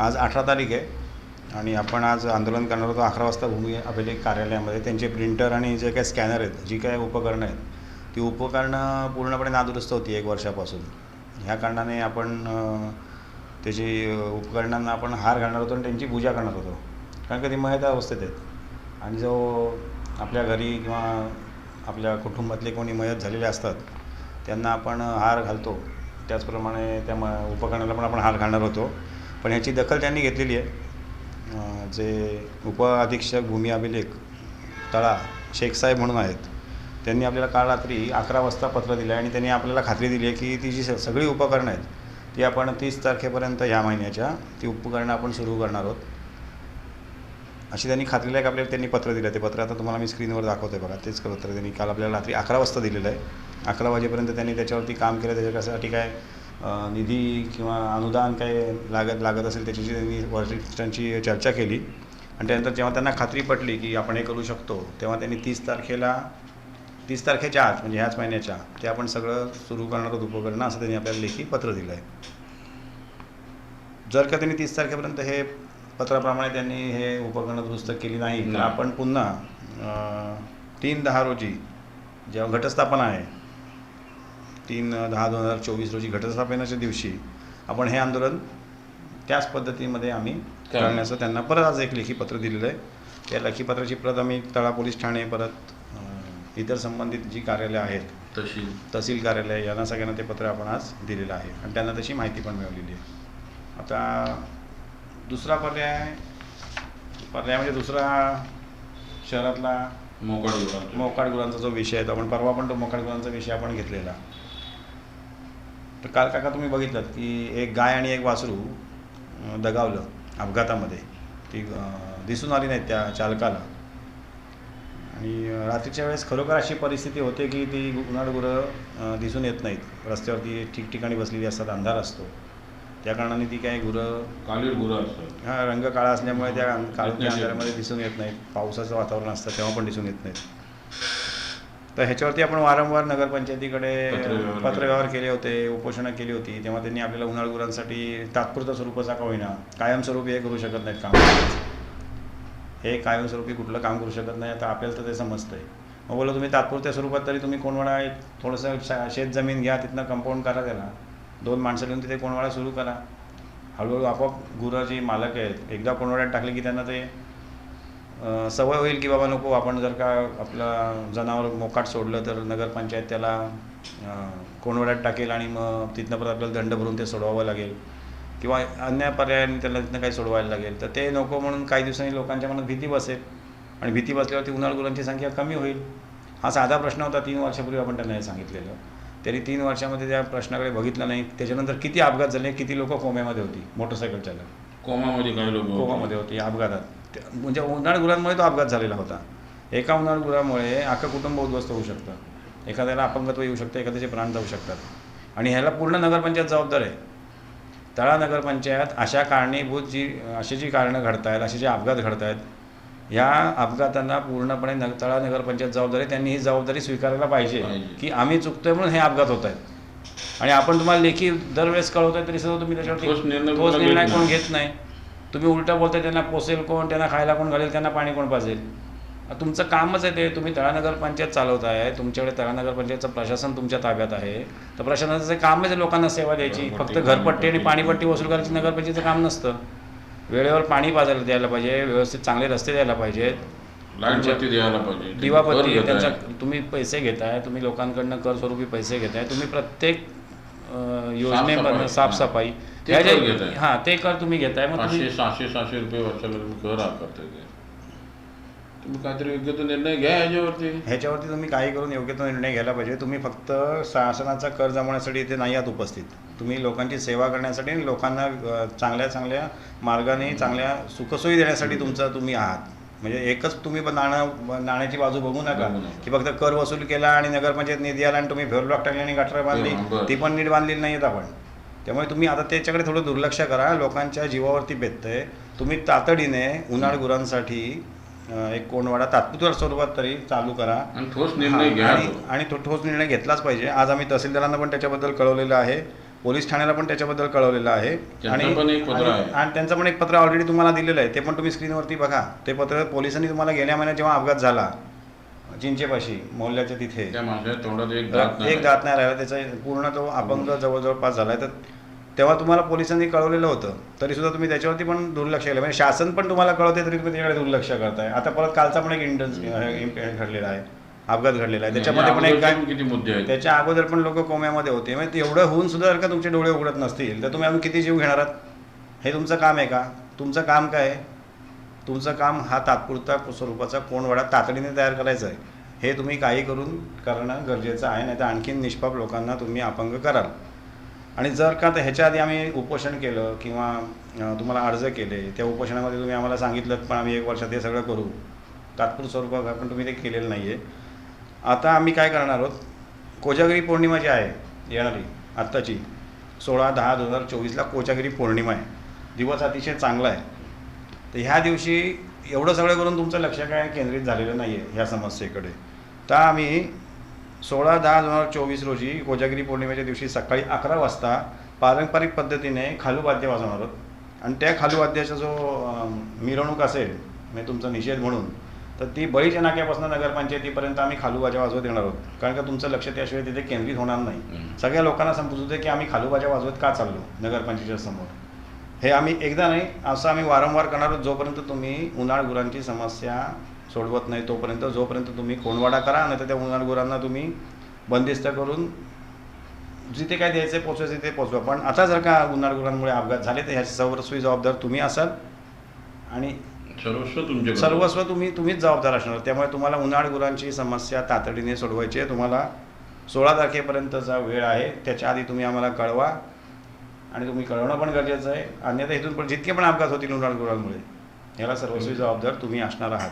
आज अठरा तारीख आहे आणि आपण आज आंदोलन करणार होतो. अकरा वाजता भूमी अभिलेख कार्यालयामध्ये. त्यांचे प्रिंटर आणि जे काही स्कॅनर आहेत जी काय उपकरणं आहेत ती उपकरणं पूर्णपणे नादुरुस्त होती एक वर्षापासून. ह्या कारणाने आपण त्याची उपकरणांना आपण हार घालणार होतो आणि त्यांची पूजा करणार होतो. कारण की ती मयत अवस्थेत आहेत. आणि जो आपल्या घरी किंवा आपल्या कुटुंबातले कोणी मयत झालेले असतात त्यांना आपण हार घालतो. त्याचप्रमाणे त्या म उपकरणाला पण आपण हार घालणार होतो. पण ह्याची दखल त्यांनी घेतलेली आहे. जे उप अधीक्षक भूमी अभिलेख तळा शेखसाहेब म्हणून आहेत त्यांनी आपल्याला काल रात्री अकरा वाजता पत्र दिलं आहे आणि त्यांनी आपल्याला खात्री दिली आहे की ती जी स- सगळी उपकरणं आहेत ती आपण तीस तारखेपर्यंत ह्या महिन्याच्या ती उपकरणं आपण सुरू करणार आहोत. अशी त्यांनी खात्री आहे आपल्याला त्यांनी पत्र दिलं ते पत्र आता तुम्हाला मी स्क्रीनवर दाखवतो आहे बघा. तेच पत्र त्यांनी काल आपल्याला रात्री अकरा वाजता दिलेलं आहे. अकरा वाजेपर्यंत त्यांनी त्याच्यावरती काम केलं. त्याच्यासाठी काय निधी किंवा अनुदान काय लागत लागत असेल त्याच्याशी त्यांनी वरिष्ठांची चर्चा केली आणि त्यानंतर जेव्हा त्यांना खात्री पटली की आपण हे करू शकतो तेव्हा त्यांनी तीस तारखेला तीस तारखेच्या आत म्हणजे ह्याच महिन्याच्या ते आपण सगळं सुरू करणार आहोत उपकरणं असं त्यांनी आपल्याला लेखी पत्र दिलं आहे जर का त्यांनी तीस तारखेपर्यंत हे पत्राप्रमाणे त्यांनी हे उपकरणं दुरुस्त केली नाही तर. आपण पुन्हा तीन दहा रोजी जेव्हा घटस्थापना आहे तीन दहा दोन हजार चोवीस रोजी घटस्थापनेच्या दिवशी आपण हे आंदोलन त्याच पद्धतीमध्ये आम्ही. करण्याचं त्यांना परत आज एक लेखी पत्र दिलेलं आहे. त्या लेखी पत्राची प्रत आम्ही तळा पोलीस ठाणे परत इतर संबंधित जी कार्यालय आहेत तशी तहसील कार्यालय यांना सगळ्यांना ते पत्र आपण आज दिलेलं आहे. आणि त्यांना तशी माहिती पण मिळवलेली आहे. आता दुसरा पर्याय पर्याय म्हणजे दुसरा शहरातला मोकळ गुरांचं. जो विषय आहे तो आपण परवा पण तो मोकाट गुरांचा विषय आपण घेतलेला. तर काल काका तुम्ही बघितलं की एक गाय आणि एक वासरू दगावलं अपघातामध्ये. ती दिसून आली नाही त्या चालकाला. आणि रात्रीच्या वेळेस खरोखर अशी परिस्थिती होते की ती गुरं दिसून येत नाहीत. रस्त्यावरती ठिकठिकाणी बसलेली असतात अंधार असतो. त्या कारणाने ती काय गुरं कालीड गुरं असतात. हा रंग काळा असल्यामुळे त्या नाही. अंधारामध्ये दिसून येत नाहीत. पावसाचं वातावरण असतं तेव्हा पण दिसून येत नाहीत. तर ह्याच्यावरती आपण वारंवार नगरपंचायतीकडे पत्रव्यवहार केले. होते उपोषणं केली होती तेव्हा त्यांनी आपल्याला उन्हाळ गुरांसाठी तात्पुरतं स्वरूपाचा का होईना कायमस्वरूपी हे करू शकत नाहीत काम. हे कायमस्वरूपी कुठलं काम करू शकत नाही आता आपल्याला तर ते समजतंय. मग बोला तुम्ही तात्पुरत्या स्वरूपात तरी तुम्ही कोणवाडा एक थोडंसं शेत जमीन घ्या तिथनं कंपाऊंड करा त्याला. दोन माणसं घेऊन तिथे कोणवाडा सुरू करा. हळूहळू आपोआप गुरं जी मालक आहेत. एकदा कोणवाड्यात टाकले की त्यांना ते सवय होईल की बाबा नको आपण जर का आपलं जनावर मोकाट सोडलं तर नगरपंचायत त्याला अं, कोणवाड्यात टाकेल आणि मग तिथनं परत आपल्याला दंड भरून ते सोडवावं लागेल. किंवा अन्य पर्यायाने त्याला तिथनं काही सोडवायला लागेल. तर ते नको म्हणून काही दिवसांनी लोकांच्या मनात भीती बसेल. आणि भीती बसल्यावरती उन्हाळ गुरांची संख्या कमी होईल. हा साधा प्रश्न होता तीन वर्षापूर्वी आपण त्यांना हे सांगितलेलं. त्यांनी तीन वर्षामध्ये त्या प्रश्नाकडे बघितलं नाही. त्याच्यानंतर किती अपघात झाले किती लोक कोम्यामध्ये होती मोटरसायकल चालक कोमामध्ये काही लोक कोमामध्ये होती अपघातात. म्हणजे उन्हाळ गुरांमुळे तो अपघात झालेला होता. एका उन्हाळ गुरामुळे अख्खं कुटुंब उद्ध्वस्त होऊ शकतं. एखाद्याला अपंगत्व येऊ शकतं एखाद्याचे प्राण जाऊ शकतात. आणि ह्याला पूर्ण नगरपंचायत जबाबदार आहे. तळा नगरपंचायत अशा कारणीभूत जी अशी जी कारणं घडत आहेत असे जे अपघात घडत आहेत ह्या अपघातांना पूर्णपणे नग तळा नगरपंचायत जबाबदारी त्यांनी ही जबाबदारी स्वीकारायला पाहिजे. की आम्ही चुकतोय म्हणून हे अपघात होत आहेत आणि आपण तुम्हाला लेखी दरवेळेस कळवतोय तरी सुद्धा तुम्ही ठोस त्याच्यावरती निर्णय कोणी घेत नाही. तुम्ही उलटं बोलताय त्यांना पोसेल कोण त्यांना खायला कोण घालेल त्यांना पाणी कोण पाजेल? तुमचं कामच आहे ते तुम्ही तळानगर पंचायत चालवताय तुमच्याकडे तळानगर पंचायतचं प्रशासन तुमच्या ताब्यात आहे. तर प्रशासनाचं कामच आहे लोकांना सेवा द्यायची फक्त घरपट्टी आणि पाणीपट्टी वसूल करायची नगरपंचायतीचं काम नसतं. वेळेवर पाणी पाजायला द्यायला पाहिजे व्यवस्थित चांगले रस्ते द्यायला पाहिजेत. लाइट बत्ती द्यायला पाहिजे दिवाबत्ती कर त्यांचा घेताय. तुम्ही पैसे घेताय तुम्ही लोकांकडनं कर स्वरूपी पैसे घेताय तुम्ही प्रत्येक योजनेमधनं साफसफाई. ते कर घेताय. हां ते कर तुम्ही घेताय. मग पाचशे तुम्ही सहाशे सहाशे रुपये वर्षाला तुम्ही कर आकारताय ते. तुम्ही काहीतरी योग्य तो निर्णय घ्या याच्यावरती ह्याच्यावरती तुम्ही काही करून योग्य तो निर्णय घ्यायला पाहिजे. तुम्ही फक्त शासनाचा कर जमवण्यासाठी इथे नाही आहात उपस्थित. तुम्ही लोकांची सेवा करण्यासाठी आणि लोकांना अ, चांगल्या चांगल्या मार्गाने चांगल्या सुखसोयी देण्यासाठी तुमचं तुम्ही आहात. म्हणजे एकच तुम्ही पण नाणं नाण्याची बाजू बघू नका. बघू नका. की फक्त कर वसूल केला आणि नगरपंचायत निधी आला आणि तुम्ही फेरब्लॉक टाकली आणि गटर बांधली. ती पण नीट बांधलेली नाही आहेत आपण. त्यामुळे तुम्ही आता त्याच्याकडे थोडं दुर्लक्ष करा. लोकांच्या जीवावरती बेततंय. तुम्ही तातडीने उन्हाळ गुरांसाठी एक कोणवाडा तात्पुरत्या स्वरूपात तरी चालू करा. आणि ठोस निर्णय घ्या आणि तो. ठोस निर्णय घेतलाच पाहिजे. आज आम्ही तहसीलदारांना पण त्याच्याबद्दल कळवलेलं आहे. पोलीस ठाण्याला पण त्याच्याबद्दल कळवलेलं आहे. आणि- आहे. आणि त्यांचं पण एक पत्र ऑलरेडी तुम्हाला दिलेलं आहे. ते पण तुम्ही स्क्रीनवरती बघा. ते पत्र पोलिसांनी तुम्हाला गेल्या महिन्यात जेव्हा अपघात झाला चिंचेपाशी मोहल्ल्याच्या तिथे. त्या माझ्या तोंडात एक दात नाही एक दात नाही राहिला त्याचा पूर्ण तो अपंग जवळजवळ पास झाला तर तेव्हा तुम्हाला पोलिसांनी कळवलेलं होतं. तरी सुद्धा तुम्ही त्याच्यावरती पण दुर्लक्ष केलं. म्हणजे शासन पण तुम्हाला कळवते तरी तुम्ही त्याच्याकडे दुर्लक्ष करताय. आता परत कालचा पण एक इंटन्स घडलेला आहे. अपघात घडलेला आहे. त्याच्यामध्ये पण एक अगोदरचे काय पण किती मुद्दे आहेत? त्याच्या अगोदर पण लोक कोम्यामध्ये होते. म्हणजे एवढं होऊन सुद्धा जर का तुमचे डोळे उघडत नसतील तर तुम्ही अजून किती जीव घेणार आहात? हे तुमचं काम आहे का? तुमचं काम काय आहे? तुमचं काम हा तात्पुरता स्वरूपाचा कोणवाडा तातडीने तयार करायचा आहे. हे तुम्ही काही करून करणं गरजेचं आहे नाही तर आणखीन निष्पाप लोकांना तुम्ही अपंग कराल. आणि जर का तर ह्याच्या आधी आम्ही उपोषण केलं किंवा तुम्हाला अर्ज केले त्या उपोषणामध्ये तुम्ही आम्हाला सांगितलं पण आम्ही एक वर्षात हे सगळं करू. तात्पुर स्वरूपात पण तुम्ही ते केलेलं नाही आहे आता आम्ही काय करणार आहोत? कोजागिरी पौर्णिमा जी आहे येणारी आत्ताची सोळा दहा दोन हजार चोवीसला कोजागिरी पौर्णिमा आहे. दिवस अतिशय चांगला आहे. तर ह्या दिवशी एवढं सगळं करून तुमचं लक्ष काय केंद्रित झालेलं नाही आहे ह्या समस्येकडे. तर आम्ही सोळा दहा दोन हजार चोवीस रोजी कोजागिरी पौर्णिमेच्या दिवशी सकाळी अकरा वाजता पारंपरिक पद्धतीने खालूवाद्य वाजवणार आहोत. आणि त्या खालूवाद्याचा जो मिरवणूक असेल म्हणजे तुमचा निषेध म्हणून तर ती बळीच्या नाक्यापासून नगरपंचायतीपर्यंत आम्ही खालूबाजा वाजवत येणार आहोत. कारण का तुमचं लक्ष त्याशिवाय तिथे केंद्रित होणार नाही. सगळ्या लोकांना समजू दे की आम्ही खालूबाजा वाजवत का चाललो नगरपंचायतीच्या समोर. हे आम्ही एकदा नाही असं आम्ही वारंवार करणार आहोत. जोपर्यंत तुम्ही उन्हाळ गुरांची समस्या सोडवत नाही तोपर्यंत जोपर्यंत तुम्ही कोणवाडा करा नाही तर त्या उन्हाळ गुरांना तुम्ही बंदिस्त करून जिथे काय द्यायचं पोचवायचं ते पोचवा पण आता जर का उन्हाळ गुरांमुळे अपघात झाले तर ह्याची सर्वस्वी जबाबदार तुम्ही असाल. आणि सर्वस्व तुमच्याकडे सर्वस्व तुम्ही तुम्हीच जबाबदार असणार. त्यामुळे तुम्हाला उन्हाळ गुरांची समस्या तातडीने सोडवायची आहे. तुम्हाला सोळा तारखेपर्यंतचा वेळ आहे. त्याच्या आधी तुम्ही आम्हाला कळवा. आणि तुम्ही कळवणं पण गरजेचं आहे. अन्यथा इथून पण जितके पण अपघात होतील उन्हाळ गुरांमुळे याला सर्वस्वी जबाबदार तुम्ही असणार आहात.